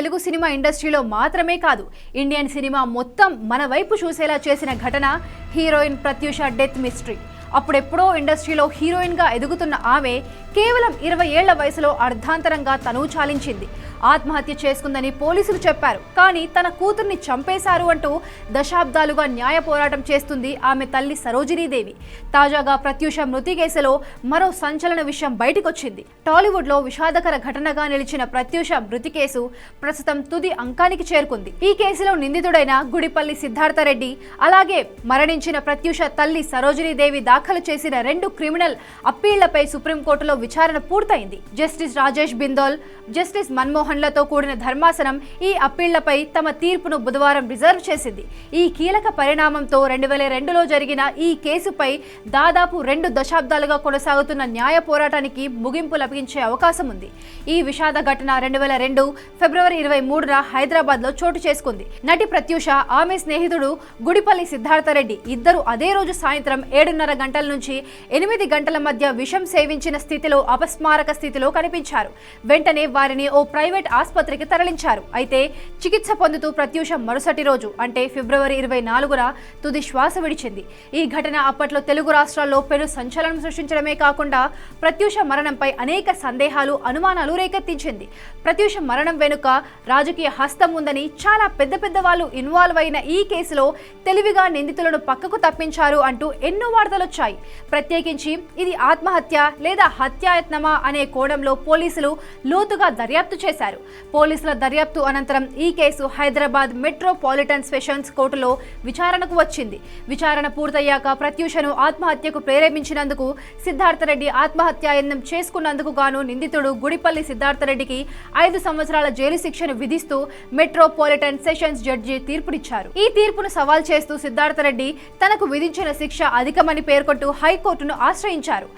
Telugu cinema ఇండస్ట్రీలో మాత్రమే కాదు ఇండియన్ సినిమా మొత్తం మన వైపు చూసేలా చేసిన ఘటన హీరోయిన్ ప్రత్యూష డెత్ మిస్టరీ. అప్పుడెప్పుడో ఇండస్ట్రీలో హీరోయిన్గా ఎదుగుతున్న ఆమె కేవలం ఇరవై ఏళ్ళ వయసులో అర్ధాంతరంగా తను చాలించింది. ఆత్మహత్య చేసుకుందని పోలీసులు చెప్పారు. కానీ తన కూతుర్ని చంపేశారు అంటూ దశాబ్దాలుగా న్యాయ పోరాటం చేస్తుంది ఆమె తల్లి సరోజినీదేవి. తాజాగా ప్రత్యూష మృతి కేసులో మరో సంచలన విషయం బయటకొచ్చింది. టాలీవుడ్లో విషాదకర ఘటనగా నిలిచిన ప్రత్యూష మృతి కేసు ప్రస్తుతం తుది అంకానికి చేరుకుంది. ఈ కేసులో నిందితుడైన గుడిపల్లి సిద్ధార్థరెడ్డి అలాగే మరణించిన ప్రత్యూష తల్లి సరోజినీదేవి దాఖలు చేసిన రెండు క్రిమినల్ అప్పీళ్ళపై సుప్రీంకోర్టులో విచారణ పూర్తయింది. జస్టిస్ రాజేష్ బిందోల్ జస్టిస్ మన్మోహన్లతో కూడిన ధర్మాసనం ఈ అప్పీళ్ళపై తమ తీర్పును బుధవారం రిజర్వ్ చేసింది. ఈ కీలక పరిణామంతో రెండు వేల రెండులో జరిగిన ఈ కేసుపై దాదాపు రెండు దశాబ్దాలుగా కొనసాగుతున్న న్యాయ పోరాటానికి ముగింపు లభించే అవకాశం ఉంది. ఈ విషాద ఘటన రెండు వేల రెండు ఫిబ్రవరి ఇరవై మూడున హైదరాబాద్లో చోటు చేసుకుంది. నటి ప్రత్యూష ఆమె స్నేహితుడు గుడిపల్లి సిద్ధార్థరెడ్డి ఇద్దరు అదే రోజు సాయంత్రం ఏడున్నర గంటల నుంచి ఎనిమిది గంటల మధ్య విషం సేవించిన స్థితిలో అపస్మారక స్థితిలో కనిపించారు. వెంటనే వారిని ఓ ప్రైవేట్ ఆసుపత్రికి తరలించారు. అయితే చికిత్స పొందుతూ ప్రత్యూష మరుసటి రోజు అంటే ఫిబ్రవరి ఇరవై నాలుగున తుది శ్వాస విడిచింది. ఈ ఘటన అప్పట్లో తెలుగు రాష్ట్రాల్లో పెను సంచలనం సృష్టించడమే కాకుండా ప్రత్యూష మరణంపై అనేక సందేహాలు అనుమానాలు రేకెత్తించింది. ప్రత్యూష మరణం వెనుక రాజకీయ హస్తం ఉందని చాలా పెద్ద పెద్ద వాళ్ళు ఇన్వాల్వ్ అయిన ఈ కేసులో తెలివిగా నిందితులను పక్కకు తప్పించారు అంటూ ఎన్నో వార్తలొచ్చాయి. ప్రత్యేకించి ఇది ఆత్మహత్య లేదా హత్య హత్యాయత్నమా అనే కోణంలో పోలీసులు లోతుగా దర్యాప్తు చేశారు. పోలీసుల దర్యాప్తు అనంతరం ఈ కేసు హైదరాబాద్ మెట్రోపాలిటన్ సెషన్స్ కోర్టులో విచారణకు వచ్చింది. విచారణ పూర్తయ్యాక ప్రత్యూషను ఆత్మహత్యకు ప్రేరేపించినందుకు సిద్ధార్థరెడ్డి ఆత్మహత్యాయత్నం చేసుకున్నందుకు గాను నిందితుడు గుడిపల్లి సిద్ధార్థరెడ్డికి ఐదు సంవత్సరాల జైలు శిక్షను విధిస్తూ మెట్రోపాలిటన్ సెషన్స్ జడ్జి తీర్పునిచ్చారు. ఈ తీర్పును సవాల్ చేస్తూ సిద్ధార్థరెడ్డి తనకు విధించిన శిక్ష అధికమని పేర్కొంటూ హైకోర్టును ఆశ్రయించారు.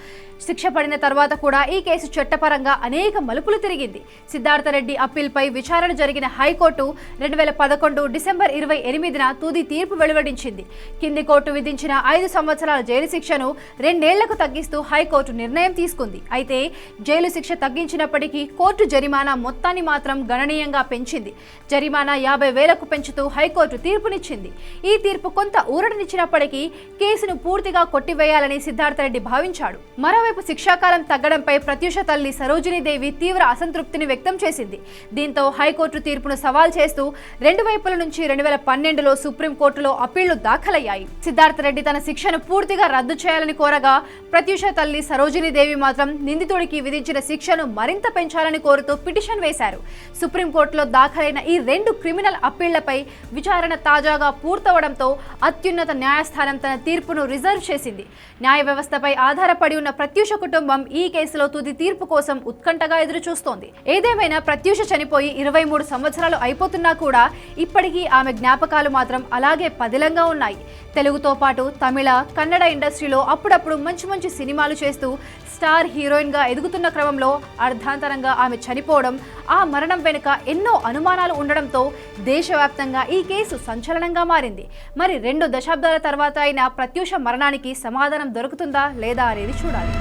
శిక్ష పడిన తర్వాత కూడా ఈ కేసు చట్టపరంగా అనేక మలుపులు తిరిగింది. సిద్ధార్థరెడ్డి అప్పీల్పై విచారణ జరిగిన హైకోర్టు రెండు వేల పదకొండు డిసెంబర్ ఇరవై ఎనిమిదిన తుది తీర్పు వెలువడించింది. కింది కోర్టు విధించిన ఐదు సంవత్సరాల జైలు శిక్షను రెండేళ్ళకు తగ్గిస్తూ హైకోర్టు నిర్ణయం తీసుకుంది. అయితే జైలు శిక్ష తగ్గించినప్పటికీ కోర్టు జరిమానా మొత్తాన్ని మాత్రం గణనీయంగా పెంచింది. జరిమానా యాభై వేలకు పెంచుతూ హైకోర్టు తీర్పునిచ్చింది. ఈ తీర్పు కొంత ఊరటనిచ్చినప్పటికీ కేసును పూర్తిగా కొట్టివేయాలని సిద్ధార్థరెడ్డి భావించాడు. మరోవైపు శిక్షాకాలం తగ్గడంపై ప్రత్యూష తల్లి సరోజినీదేవి తీవ్ర అసంతృప్తిని వ్యక్తం చేసింది. దీంతో హైకోర్టు తీర్పును సవాల్ చేస్తూ రెండు వైపుల నుంచి రెండు వేల పన్నెండులో సుప్రీంకోర్టులో అప్పీళ్ళు దాఖలయ్యాయి. సిద్ధార్థరెడ్డి తన శిక్షను పూర్తిగా రద్దు చేయాలని కోరగా ప్రత్యూష తల్లి సరోజినీదేవి మాత్రం నిందితుడికి విధించిన శిక్షను మరింత పెంచాలని కోరుతూ పిటిషన్ వేశారు. సుప్రీంకోర్టులో దాఖలైన ఈ రెండు క్రిమినల్ అప్పీళ్ళపై విచారణ తాజాగా పూర్తవడంతో అత్యున్నత న్యాయస్థానం తన తీర్పును రిజర్వ్ చేసింది. న్యాయ వ్యవస్థపై ఆధారపడి ఉన్న ప్రత్యూష కుటుంబం ఈ కేసులో తుది తీర్పు కోసం ఉత్కంఠగా ఎదురుచూస్తోంది. ఏదేమైనా ప్రత్యూష చనిపోయి ఇరవై మూడు సంవత్సరాలు అయిపోతున్నా కూడా ఇప్పటికీ ఆమె జ్ఞాపకాలు మాత్రం అలాగే పదిలంగా ఉన్నాయి. తెలుగుతో పాటు తమిళ కన్నడ ఇండస్ట్రీలో అప్పుడప్పుడు మంచి మంచి సినిమాలు చేస్తూ స్టార్ హీరోయిన్గా ఎదుగుతున్న క్రమంలో అర్ధాంతరంగా ఆమె చనిపోవడం ఆ మరణం వెనుక ఎన్నో అనుమానాలు ఉండడంతో దేశవ్యాప్తంగా ఈ కేసు సంచలనంగా మారింది. మరి రెండు దశాబ్దాల తర్వాత అయిన ప్రత్యూష మరణానికి సమాధానం దొరుకుతుందా లేదా అనేది చూడాలి.